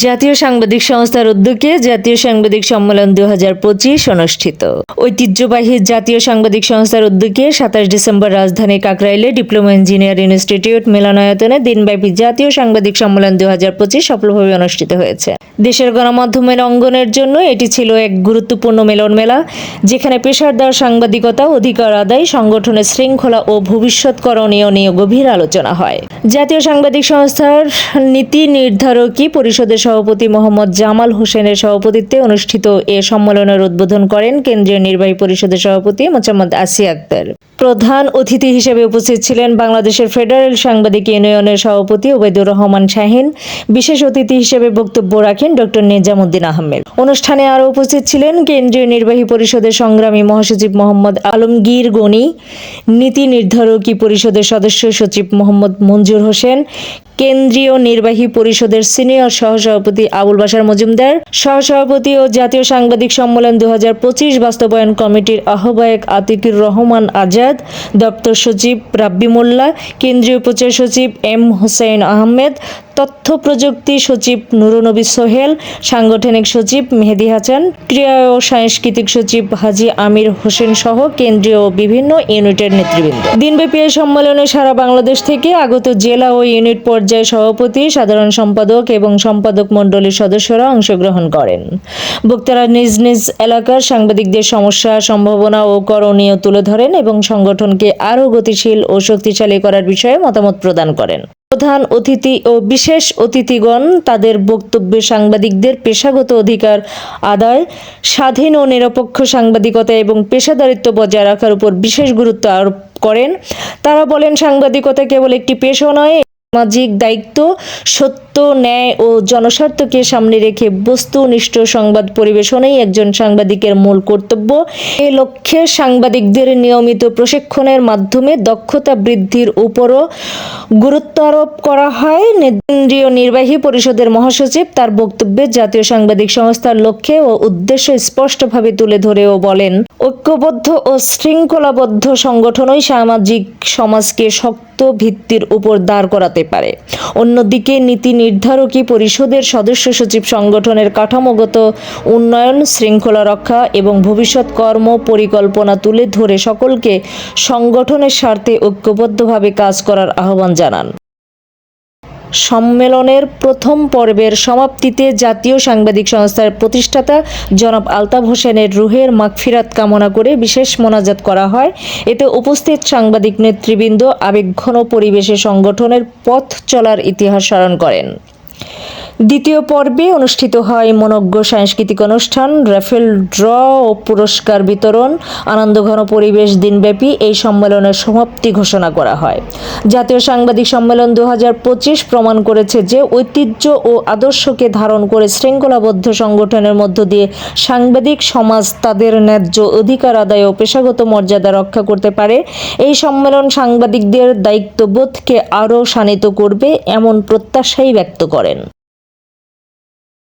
জাতীয় সাংবাদিক সংস্থার উদ্যোগে জাতীয় সাংবাদিক সম্মেলন দুহাজার পঁচিশ অনুষ্ঠিত। ঐতিহ্যবাহী জাতীয় সাংবাদিক সংস্থার উদ্যোগে সাতাশ ডিসেম্বর রাজধানী কাকরাইলে ডিপ্লোমা ইঞ্জিনিয়ার ইনস্টিটিউট মিলনায়তনে দিনব্যাপী জাতীয় সাংবাদিক সম্মেলন দু হাজার পঁচিশ সফলভাবে অনুষ্ঠিত হয়েছে। দেশের গণমাধ্যমের অঙ্গনের জন্য এটি ছিল এক গুরুত্বপূর্ণ মিলন মেলা, যেখানে পেশাদার সাংবাদিকতা, অধিকার আদায়, সংগঠনের শৃঙ্খলা ও ভবিষ্যৎ করণীয় নিয়ে গভীর আলোচনা হয়। জাতীয় সাংবাদিক সংস্থার নীতি নির্ধারকী পরিষদের সভাপতি মোহাম্মদ জামাল হোসেনের সভাপতিত্বে অনুষ্ঠিত এ সম্মেলনের উদ্বোধন করেন কেন্দ্রীয় নির্বাহী পরিষদের সভাপতি মোহাম্মদ আসিয়া আক্তার প্রধান অতিথি হিসেবে উপস্থিত ছিলেন বাংলাদেশের ফেডারেল সাংবাদিক ইউনিয়নের সভাপতি ওবেদুর রহমান শাহিন। বিশেষ অতিথি হিসেবে বক্তব্য রাখেন ডক্টর নিজামুদ্দিন আহমেদ। অনুষ্ঠানে আরও উপস্থিত ছিলেন কেন্দ্রীয় নির্বাহী পরিষদের সংগ্রামী মহাসচিব মোহাম্মদ আলমগীর গনি, নীতি নির্ধারকী পরিষদের সদস্য সচিব মোহাম্মদ মঞ্জুর হোসেন, কেন্দ্রীয় নির্বাহী পরিষদের সিনিয়র সহসভাপতি আবুল বাশার মজুমদার, সহসভাপতি ও জাতীয় সাংবাদিক সম্মেলন দু হাজার পঁচিশ বাস্তবায়ন কমিটির আহ্বায়ক আতিকুর রহমান আজাদ দপ্তর সচিব রাব্বি মোল্লা কেন্দ্রীয় প্রচার সচিব এম হোসেন আহমেদ তথ্য প্রযুক্তি সচিব নুরুনবী সোহেল, সাংগঠনিক সচিব মেহেদি হাসান, ক্রীড়া ও সাংস্কৃতিক সচিব হাজি আমির হোসেন সহ কেন্দ্রীয় বিভিন্ন ইউনিটের নেতৃবৃন্দ। দিনব্যাপী এই সম্মেলনে সারা বাংলাদেশ থেকে আগত জেলা ও ইউনিট পর্যায়ে সভাপতি, সাধারণ সম্পাদক এবং সম্পাদক মণ্ডলীর সদস্যরা অংশগ্রহণ করেন। বক্তারা নিজ নিজ এলাকার সাংবাদিকদের সমস্যা, সম্ভাবনা ও করণীয় তুলে ধরেন এবং সংগঠনকে আরও গতিশীল ও শক্তিশালী করার বিষয়ে মতামত প্রদান করেন। প্রধান অতিথি ও বিশেষ অতিথিগণ তাদের বক্তব্যে সাংবাদিকদের পেশাগত অধিকার, আদায়, স্বাধীন ও নিরপেক্ষ সাংবাদিকতা এবং পেশাদারিত্ব বজায় রাখার উপর বিশেষ গুরুত্ব আরোপ করেন। তারা বলেন, সাংবাদিকতা কেবল একটি পেশা নয় সামাজিক দায়িত্ব সত্য ন্যায় ও জনস্বার্থকে সামনে রেখে বস্তুনিষ্ঠ সংবাদ পরিবেশনেই একজন সাংবাদিকের মূল কর্তব্য। এ লক্ষ্যে সাংবাদিকদের নিয়মিত প্রশিক্ষণের মাধ্যমে দক্ষতা বৃদ্ধির উপরও গুরুত্ব আরোপ করা হয়। কেন্দ্রীয় নির্বাহী পরিষদের মহাসচিব তার বক্তব্যে জাতীয় সাংবাদিক সংস্থার লক্ষ্যে ও উদ্দেশ্য স্পষ্টভাবে তুলে ধরেও বলেন, ঐক্যবদ্ধ ও শৃঙ্খলাবদ্ধ সংগঠনই সামাজিক সমাজকে শক্ত ভিত্তির উপর দাঁড় করাতে পারে। অন্যদিকে নীতি নির্ধারকী পরিষদের সদস্য সচিব সংগঠনের কাঠামোগত উন্নয়ন, শৃঙ্খলা রক্ষা এবং ভবিষ্যৎ কর্ম পরিকল্পনা তুলে ধরে সকলকে সংগঠনের স্বার্থে ঐক্যবদ্ধভাবে কাজ করার আহ্বান জানান। সম্মেলনের প্রথম পর্বের সমাপ্তিতে জাতীয় সাংবাদিক সংস্থার প্রতিষ্ঠাতা জনাব আলতাফ হোসেনের রুহের মাগফিরাত কামনা করে বিশেষ মোনাজাত করা হয়। এতে উপস্থিত সাংবাদিক নেতৃবৃন্দ আবেগঘন পরিবেশে সংগঠনের পথ চলার ইতিহাস স্মরণ করেন। দ্বিতীয় পর্বে অনুষ্ঠিত হয় মনজ্ঞ সাংস্কৃতিক অনুষ্ঠান রাফেল ড্র ও পুরস্কার বিতরণ আনন্দঘন পরিবেশ দিনব্যাপী এই সম্মেলনের সমাপ্তি ঘোষণা করা হয়। জাতীয় সাংবাদিক সম্মেলন দু হাজার পঁচিশ প্রমাণ করেছে যে ঐতিহ্য ও আদর্শকে ধারণ করে শৃঙ্খলাবদ্ধ সংগঠনের মধ্য দিয়ে সাংবাদিক সমাজ তাদের ন্যায্য অধিকার আদায় ও পেশাগত মর্যাদা রক্ষা করতে পারে। এই সম্মেলন সাংবাদিকদের দায়িত্ববোধকে আরও শানিত করবে, এমন প্রত্যাশাই ব্যক্ত করেন।